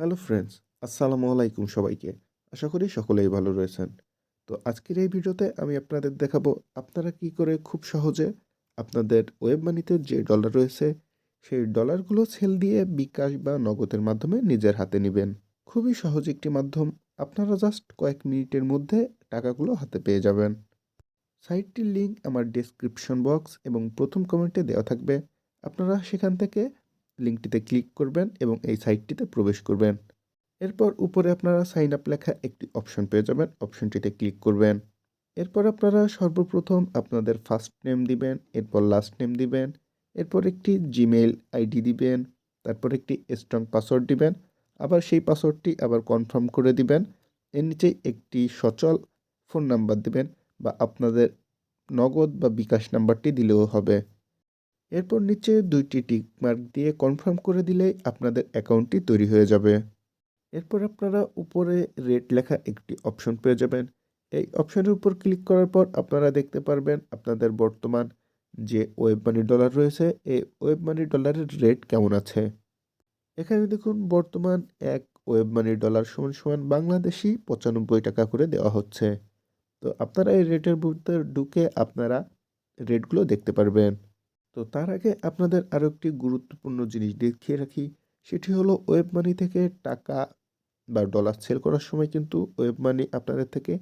Hello friends, আসসালামু আলাইকুম সবাইকে। আশা করি সকলেই ভালো রয়েছেন। তো আজকের এই ভিডিওতে আমি আপনাদের দেখাবো আপনারা কি করে খুব সহজে আপনাদের ওয়েব মানিতে যে ডলার রয়েছে, সেই ডলারগুলো সেল দিয়ে বিকাশ বা নগদের মাধ্যমে নিজের হাতে নেবেন। খুবই সহজ একটি মাধ্যম, আপনারা জাস্ট কয়েক মিনিটের মধ্যে টাকাগুলো হাতে পেয়ে যাবেন। সাইটটির লিঙ্ক আমার ডেসক্রিপশন বক্স এবং প্রথম কমেন্টে দেওয়া থাকবে। আপনারা সেখান থেকে লিঙ্কটিতে ক্লিক করবেন এবং এই সাইটটিতে প্রবেশ করবেন। এরপর উপরে আপনারা সাইন আপ লেখা একটি অপশন পেয়ে যাবেন, অপশনটিতে ক্লিক করবেন। এরপর আপনারা সর্বপ্রথম আপনাদের ফার্স্ট নেম দিবেন, এরপর লাস্ট নেম দিবেন, এরপর একটি জিমেইল আইডি দিবেন, তারপর একটি স্ট্রং পাসওয়ার্ড দিবেন, আবার সেই পাসওয়ার্ডটি আবার কনফার্ম করে দিবেন। এর নিচে একটি সচল ফোন নাম্বার দিবেন বা আপনাদের নগদ বা বিকাশ নাম্বারটি দিলেও হবে। এরপর নিচে দুইটি টিক মার্ক দিয়ে কনফার্ম করে দিলেই আপনাদের অ্যাকাউন্টটি তৈরি হয়ে যাবে। এরপর আপনারা উপরে রেট লেখা একটি অপশন পেয়ে যাবেন। এই অপশনের উপর ক্লিক করার পর আপনারা দেখতে পারবেন আপনাদের বর্তমান যে ওয়েব মানি ডলার রয়েছে, এই ওয়েব মানি ডলারের রেট কেমন আছে। এখানে দেখুন বর্তমান এক ওয়েব মানি ডলার সমান সমান বাংলাদেশি পঁচানব্বই টাকা করে দেওয়া হচ্ছে। তো আপনারা এই রেটের মধ্যে ঢুকে আপনারা রেটগুলো দেখতে পারবেন। তো তার আগে আপনাদের আরও একটি গুরুত্বপূর্ণ জিনিস দেখিয়ে রাখি, সেটি হলো ওয়েব মানি থেকে টাকা বা ডলার সেল করার সময় কিন্তু ওয়েব মানি আপনাদের থেকে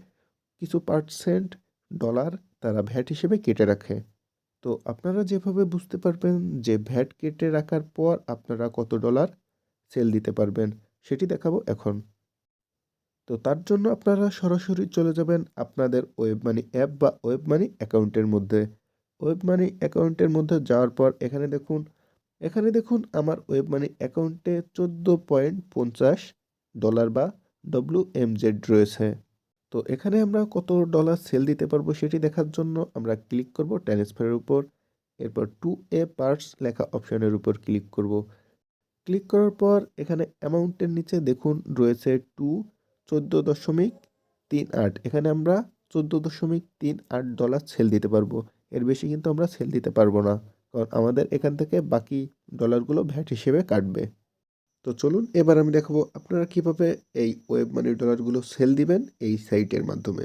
কিছু পার্সেন্ট ডলার তারা ভ্যাট হিসেবে কেটে রাখে। তো আপনারা যেভাবে বুঝতে পারবেন যে ভ্যাট কেটে রাখার পর আপনারা কত ডলার সেল দিতে পারবেন, সেটি দেখাবো এখন। তো তার জন্য আপনারা সরাসরি চলে যাবেন আপনাদের ওয়েব মানি অ্যাপ বা ওয়েব মানি অ্যাকাউন্টের মধ্যে। ওয়েব মানি অ্যাকাউন্টের মধ্যে যাওয়ার পর এখানে দেখুন এখানে দেখুন আমার ওয়েব মানি অ্যাকাউন্টে চোদ্দ পয়েন্ট পঞ্চাশ ডলার বা ডব্লিউ এম জেড রয়েছে। তো এখানে আমরা কত ডলার সেল দিতে পারব সেটি দেখার জন্য আমরা ক্লিক করব ট্রান্সফারের উপর, এরপর টু এ পার্টস লেখা অপশনের উপর ক্লিক করব। ক্লিক করার পর এখানে অ্যামাউন্টের নিচে দেখুন রয়েছে টু চোদ্দ দশমিক তিন আট, এখানে আমরা চোদ্দ দশমিক তিন আট ডলার সেল দিতে পারব। এর বেশি কিন্তু আমরা সেল দিতে পারব না। কারণ আমাদের এখান থেকে বাকি ডলারগুলো ভ্যাট হিসেবে কাটবে। তো চলুন, এবার আমি দেখাবো আপনারা কীভাবে এই ওয়েব মানি ডলারগুলো সেল দিবেন এই সাইটের মাধ্যমে।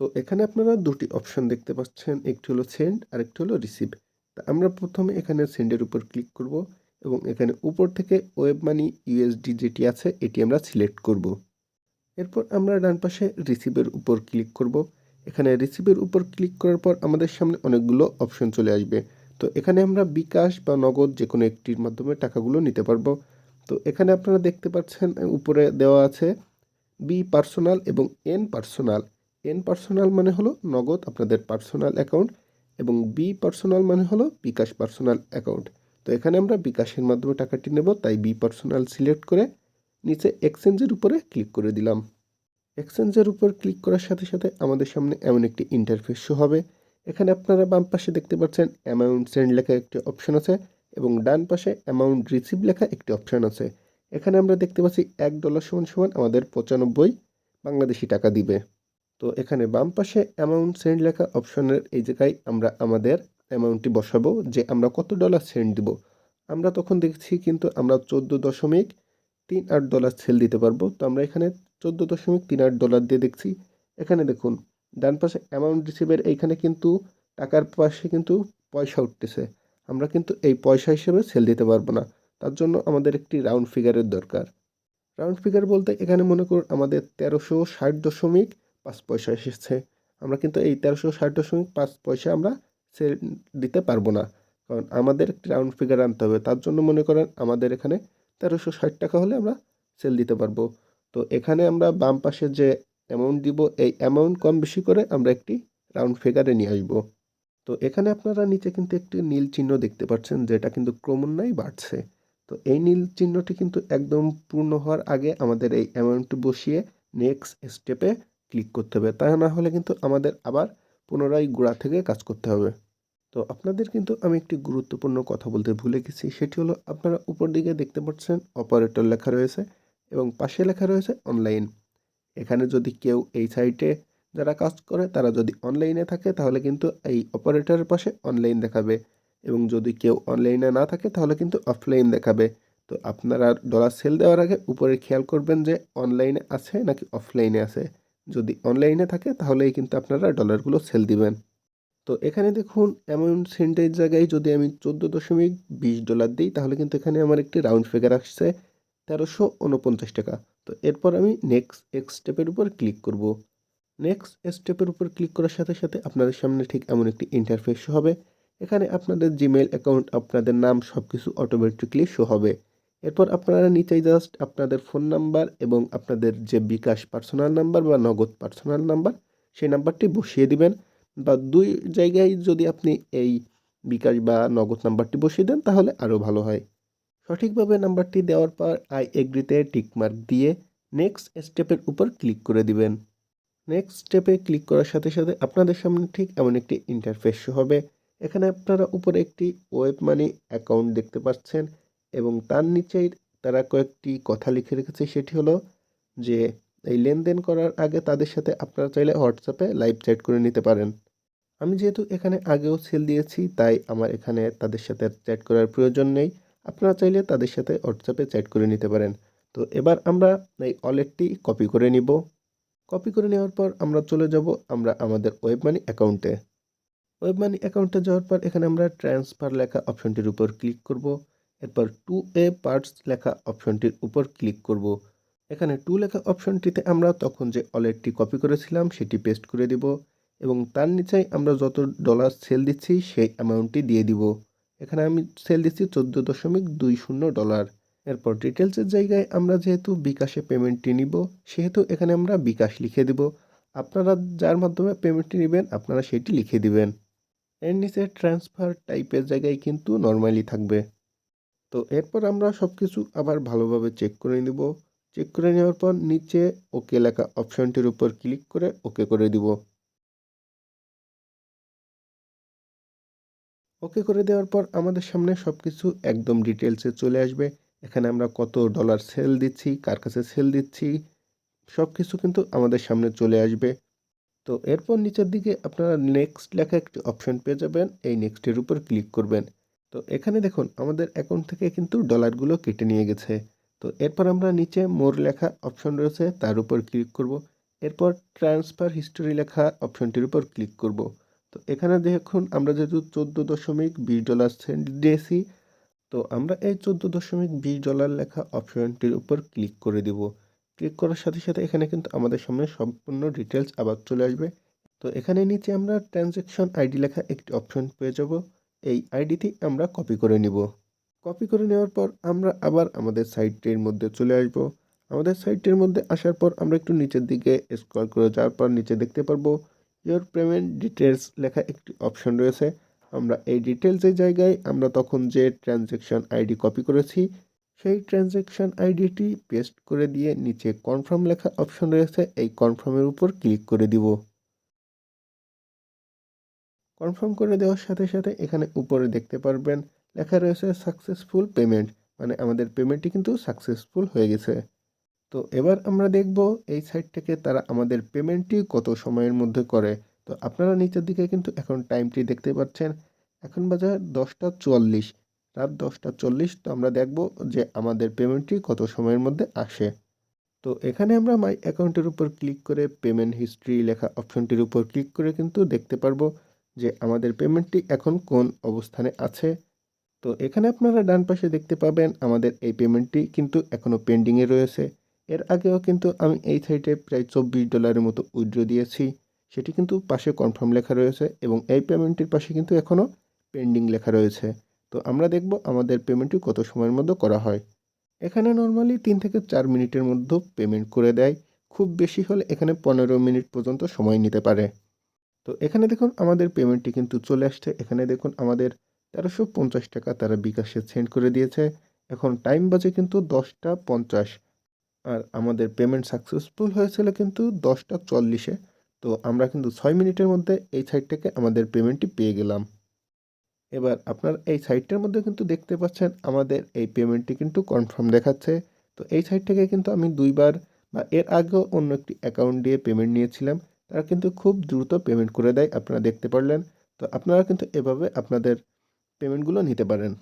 তো এখানে আপনারা দুটি অপশন দেখতে পাচ্ছেন, একটি হলো সেন্ড আর একটি হলো রিসিভ তা আমরা প্রথমে এখানে সেন্ডের উপর ক্লিক করব এবং এখানে উপর থেকে ওয়েব মানি ইউএসডি যেটি আছে, এটি আমরা সিলেক্ট করব। এরপর আমরা ডান পাশে রিসিভের উপর ক্লিক করব। এখানে রিসিভের উপর ক্লিক করার পর আমাদের সামনে অনেকগুলো অপশন চলে আসবে। তো এখানে আমরা বিকাশ বা নগদ যে কোনো একটির মাধ্যমে টাকাগুলো নিতে পারব। তো এখানে আপনারা দেখতে পাচ্ছেন উপরে দেওয়া আছে বি পার্সোনাল এবং এন পার্সোনাল এন পার্সোনাল মানে হলো নগদ, আপনাদের পার্সোনাল অ্যাকাউন্ট এবং বি পার্সোনাল মানে হলো বিকাশ পার্সোনাল অ্যাকাউন্ট তো এখানে আমরা বিকাশের মাধ্যমে টাকাটি নেব, তাই বি পার্সোনাল সিলেক্ট করে নিচে এক্সচেঞ্জের উপরে ক্লিক করে দিলাম। এক্সচেঞ্জের উপর ক্লিক করার সাথে সাথে আমাদের সামনে এমন একটি ইন্টারফেস শো হবে। এখানে আপনারা বাম পাশে দেখতে পাচ্ছেন অ্যামাউন্ট সেন্ড লেখা একটি অপশন আছে এবং ডান পাশে অ্যামাউন্ট রিসিভ লেখা একটি অপশন আছে। এখানে আমরা দেখতে পাচ্ছি এক ডলার সমান সমান আমাদের পঁচানব্বই বাংলাদেশি টাকা দিবে। তো এখানে বাম পাশে অ্যামাউন্ট সেন্ড লেখা অপশনের এই জায়গায় আমরা আমাদের অ্যামাউন্টটি বসাবো যে আমরা কত ডলার সেন্ড দিব। আমরা তখন দেখছি কিন্তু আমরা চোদ্দ দশমিক তিন আট ডলার সেল দিতে পারব। তো আমরা এখানে চোদ্দ দশমিক তিন আট ডলার দিয়ে দেখছি। এখানে দেখুন, ডান পাশে অ্যামাউন্ট রিসিভের এইখানে কিন্তু টাকার পাশে কিন্তু পয়সা উঠতেছে। আমরা কিন্তু এই পয়সা হিসেবে সেল দিতে পারব না। তার জন্য আমাদের একটি রাউন্ড ফিগারের দরকার। রাউন্ড ফিগার বলতে এখানে মনে করুন আমাদের তেরোশো ষাট দশমিক পাঁচ পয়সা এসেছে। আমরা কিন্তু এই তেরোশো ষাট দশমিক পাঁচ পয়সা আমরা সেল দিতে পারব না। কারণ আমাদের একটি রাউন্ড ফিগার আনতে হবে। তার জন্য মনে করেন আমাদের এখানে তেরোশো ষাট টাকা হলে আমরা সেল দিতে পারব। তো এখানে আমরা বাম পাশে যে অ্যামাউন্ট দিব, এই অ্যামাউন্ট কম বেশি করে আমরা একটি রাউন্ড ফিগারে নিয়ে আসব। তো এখানে আপনারা নিচে কিন্তু একটি নীল চিহ্ন দেখতে পাচ্ছেন, যেটা কিন্তু ক্রমান্বয়ে বাড়ছে। তো এই নীল চিহ্নটি কিন্তু একদম পূর্ণ হওয়ার আগে আমাদের এই অ্যামাউন্টটি বসিয়ে নেক্সট স্টেপে ক্লিক করতে হবে। তা না হলে কিন্তু আমাদের আবার পুনরায় গোড়া থেকে কাজ করতে হবে। তো আপনাদের কিন্তু আমি একটি গুরুত্বপূর্ণ কথা বলতে ভুলে গেছি, সেটি হলো আপনারা উপর দিকে দেখতে পাচ্ছেন অপারেটর লেখা রয়েছে এবং পাশে লেখা রয়েছে অনলাইন। এখানে যদি কেউ এই সাইটে যারা কাজ করে, তারা যদি অনলাইনে থাকে, তাহলে কিন্তু এই অপারেটরের পাশে অনলাইন দেখাবে এবং যদি কেউ অনলাইনে না থাকে, তাহলে কিন্তু অফলাইন দেখাবে। তো আপনারা ডলার সেল দেওয়ার আগে উপরে খেয়াল করবেন যে অনলাইনে আছে নাকি অফলাইনে আছে। যদি অনলাইনে থাকে, তাহলেই কিন্তু আপনারা ডলারগুলো সেল দিবেন। তো এখানে দেখুন অ্যামাউন্ট সেন্টের জায়গায় যদি আমি চোদ্দ দশমিক বিশ ডলার দিই, তাহলে কিন্তু এখানে আমার একটি রাউন্ড ফিগার আসছে তেরোশো উনপঞ্চাশ টাকা। তো এরপর আমি নেক্সট এক্স স্টেপের উপর ক্লিক করব। নেক্সট স্টেপের উপর ক্লিক করার সাথে সাথে আপনাদের সামনে ঠিক এমন একটি ইন্টারফেস হবে। এখানে আপনাদের জিমেল অ্যাকাউন্ট আপনাদের নাম সব কিছু অটোমেটিকলি শো হবে। এরপর আপনারা নিচেই জাস্ট আপনাদের ফোন নাম্বার এবং আপনাদের যে বিকাশ পার্সোনাল নাম্বার বা নগদ পার্সোনাল নাম্বার সেই নাম্বারটি বসিয়ে দিবেন। বা দুই জায়গায় যদি আপনি এই বিকাশ বা নগদ নাম্বারটি বসিয়ে দেন, তাহলে আরও ভালো হয়। সঠিকভাবে নাম্বারটি দেওয়ার পর আই এগ্রিতে টিকমার্ক দিয়ে নেক্সট স্টেপের উপর ক্লিক করে দিবেন। নেক্সট স্টেপে ক্লিক করার সাথে সাথে আপনাদের সামনে ঠিক এমন একটি ইন্টারফেস হবে। এখানে আপনারা উপরে একটি ওয়েব মানি অ্যাকাউন্ট দেখতে পাচ্ছেন এবং তার নিচেই তারা কয়েকটি কথা লিখে রেখেছে, সেটি হলো যে এই লেনদেন করার আগে তাদের সাথে আপনারা চাইলে হোয়াটসঅ্যাপে লাইভ চ্যাট করে নিতে পারেন। আমি যেহেতু এখানে আগেও সেল দিয়েছি, তাই আমার এখানে তাদের সাথে চ্যাট করার প্রয়োজন নেই। আপনারা চাইলে তাদের সাথে হোয়াটসঅ্যাপে চ্যাট করে নিতে পারেন। তো এবার আমরা এই ওয়ালেটটি কপি করে নিব। কপি করে নেওয়ার পর আমরা চলে যাব আমরা আমাদের ওয়েব মানি অ্যাকাউন্টে ওয়েব মানি অ্যাকাউন্টে যাওয়ার পর এখানে আমরা ট্রান্সফার লেখা অপশনটির উপর ক্লিক করব। এরপর টু এ পার্টস লেখা অপশনটির উপর ক্লিক করব। এখানে টু লেখা অপশনটিতে আমরা তখন যে ওয়ালেটটি কপি করেছিলাম, সেটি পেস্ট করে দিব। এবং তার নিচেই আমরা যত ডলার সেল দিচ্ছি, সেই অ্যামাউন্টটি দিয়ে দিব। এখানে আমি সেল দিচ্ছি চোদ্দ দশমিক দুই শূন্য ডলার এরপর ডিটেলসের জায়গায় আমরা যেহেতু বিকাশে পেমেন্টটি নিব, সেহেতু এখানে আমরা বিকাশ লিখে দিব। আপনারা যার মাধ্যমে পেমেন্টটি নেবেন, আপনারা সেটি লিখে দিবেন। এর নিচে ট্রান্সফার টাইপের জায়গায় কিন্তু নর্মালি থাকবে। তো এরপর আমরা সব কিছু আবার ভালোভাবে চেক করে নিব। চেক করে নেওয়ার পর নিচে ওকে লেখা অপশনটির উপর ক্লিক করে ওকে করে দিব। ওকে করে দেওয়ার পর আমাদের সামনে সব কিছু একদম ডিটেলসে চলে আসবে। এখানে আমরা কত ডলার সেল দিচ্ছি, কার কাছে সেল দিচ্ছি সব কিছু কিন্তু আমাদের সামনে চলে আসবে। তো এরপর নিচের দিকে আপনারা নেক্সট লেখা একটি অপশন পেয়ে যাবেন, এই নেক্সটের উপর ক্লিক করবেন। তো এখানে দেখুন, আমাদের অ্যাকাউন্ট থেকে কিন্তু ডলারগুলো কেটে নিয়ে গেছে। তো এরপর আমরা নিচে মোর লেখা অপশন রয়েছে, তার উপর ক্লিক করব। এরপর ট্রান্সফার হিস্টোরি লেখা অপশনটির উপর ক্লিক করব। তো এখানে দেখুন, আমরা যেহেতু চোদ্দ দশমিক বিশ ডলার সেন্ড দিয়েছি, তো আমরা এই চোদ্দ দশমিক বিশ ডলার লেখা অপশনটির উপর ক্লিক করে দিব। ক্লিক করার সাথে সাথে এখানে কিন্তু আমাদের সামনে সম্পূর্ণ ডিটেলস আবার চলে আসবে। তো এখানে নিচে আমরা ট্রানজ্যাকশন আইডি লেখা একটি অপশন পেয়ে যাব। এই আইডিটি আমরা কপি করে নিব। কপি করে নেওয়ার পর আমরা আবার আমাদের সাইটটির মধ্যে চলে আসব। আমাদের সাইটটির মধ্যে আসার পর আমরা একটু নিচের দিকে স্ক্রল করে যাওয়ার পর নিচে দেখতে পারব। ইয়োর পেমেন্ট ডিটেলস লেখা একটি অপশন রয়েছে। আমরা এই ডিটেলসের জায়গায় আমরা তখন যে ট্রানজ্যাকশন আইডি কপি করেছি, সেই ট্রানজ্যাকশন আইডিটি পেস্ট করে দিয়ে নিচে কনফার্ম লেখা অপশন রয়েছে। এই কনফার্মের উপর ক্লিক করে দিব। কনফার্ম করে দেওয়ার সাথে সাথে এখানে উপরে দেখতে পারবেন, লেখা রয়েছে সাকসেসফুল পেমেন্ট মানে আমাদের পেমেন্টটি কিন্তু সাকসেসফুল হয়ে গেছে। তো এবার আমরা দেখব এই সাইট থেকে তারা আমাদের পেমেন্টটি কত সময়ের মধ্যে করে। তো আপনারা নিচের দিকে কিন্তু এখন টাইমটি দেখতে পাচ্ছেন। এখন বাজে দশটা চুয়াল্লিশ। রাত দশটা চল্লিশ তো আমরা দেখব যে আমাদের পেমেন্টটি কত সময়ের মধ্যে আসে। তো এখানে আমরা মাই অ্যাকাউন্টের উপর ক্লিক করে পেমেন্ট হিস্ট্রি লেখা অপশনটির উপর ক্লিক করে কিন্তু দেখতে পারব যে আমাদের পেমেন্টটি এখন কোন অবস্থানে আছে। তো এখানে আপনারা ডান পাশে দেখতে পাবেন আমাদের এই পেমেন্টটি কিন্তু এখনও পেন্ডিংয়ে রয়েছে। এর আগেও কিন্তু আমি এই সাইটে প্রায় চব্বিশ ডলারের মতো উইড্রো দিয়েছি। সেটি কিন্তু পাশে কনফার্ম লেখা রয়েছে এবং এই পেমেন্টটির পাশে কিন্তু এখনও পেন্ডিং লেখা রয়েছে। তো আমরা দেখব আমাদের পেমেন্টটি কত সময়ের মধ্যে করা হয়। এখানে নর্মালি তিন থেকে চার মিনিটের মধ্যে পেমেন্ট করে দেয়। খুব বেশি হলে এখানে পনেরো মিনিট পর্যন্ত সময় নিতে পারে। তো এখানে দেখুন আমাদের পেমেন্টটি কিন্তু চলে আসছে। এখানে দেখুন আমাদের তেরোশো পঞ্চাশ টাকা তারা বিকাশে সেন্ড করে দিয়েছে। এখন টাইম বাজে কিন্তু দশটা পঞ্চাশ। আর আমাদের পেমেন্ট সাকসেসফুল হয়েছিল কিন্তু দশটা চল্লিশে। তো আমরা কিন্তু ছয় মিনিটের মধ্যে এই সাইট থেকে আমাদের পেমেন্টটি পেয়ে গেলাম। এবার আপনার এই সাইটটার মধ্যে কিন্তু দেখতে পাচ্ছেন আমাদের এই পেমেন্টটি কিন্তু কনফার্ম দেখাচ্ছে। তো এই সাইট থেকে কিন্তু আমি দুইবার বা এর আগেও অন্য একটি অ্যাকাউন্ট দিয়ে পেমেন্ট নিয়েছিলাম। তারা কিন্তু খুব দ্রুত পেমেন্ট করে দেয়, আপনারা দেখতে পারলেন। তো আপনারা কিন্তু এভাবে আপনাদের পেমেন্টগুলো নিতে পারেন।